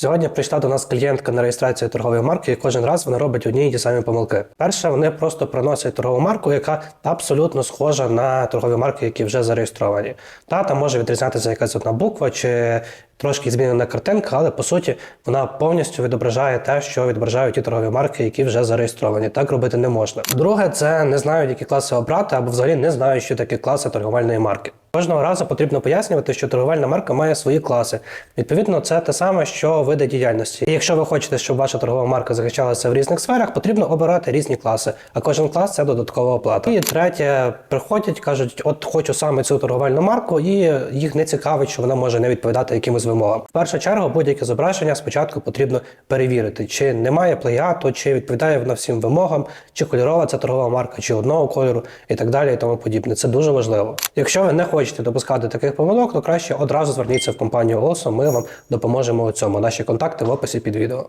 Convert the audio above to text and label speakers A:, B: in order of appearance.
A: Сьогодні прийшла до нас клієнтка на реєстрацію торгової марки, і кожен раз вона робить одні й ті самі помилки. Перше, вони просто приносять торгову марку, яка абсолютно схожа на торгові марки, які вже зареєстровані. Та там може відрізнятися якась одна буква чи трошки змінена картинка, але по суті вона повністю відображає те, що відображають ті торгові марки, які вже зареєстровані. Так робити не можна. Друге, це не знають, які класи обрати, або взагалі не знають, що таке класи торговельної марки. Кожного разу потрібно пояснювати, що торговельна марка має свої класи. Відповідно, це те саме, що види діяльності. І якщо ви хочете, щоб ваша торгова марка захищалася в різних сферах, потрібно обирати різні класи. А кожен клас це додаткова оплата. І третє, приходять, кажуть, от хочу саме цю торговельну марку, і їх не цікавить, що вона може не відповідати якимось вимогам. В першу чергу, будь-яке зображення спочатку потрібно перевірити, чи немає плеяту, чи відповідає вона всім вимогам, чи кольорова ця торгова марка, чи одного кольору, і так далі, і тому подібне. Це дуже важливо. Якщо ви не хочете допускати таких помилок, то краще одразу зверніться в компанію голосу. Ми вам допоможемо у цьому. Наші контакти в описі під відео.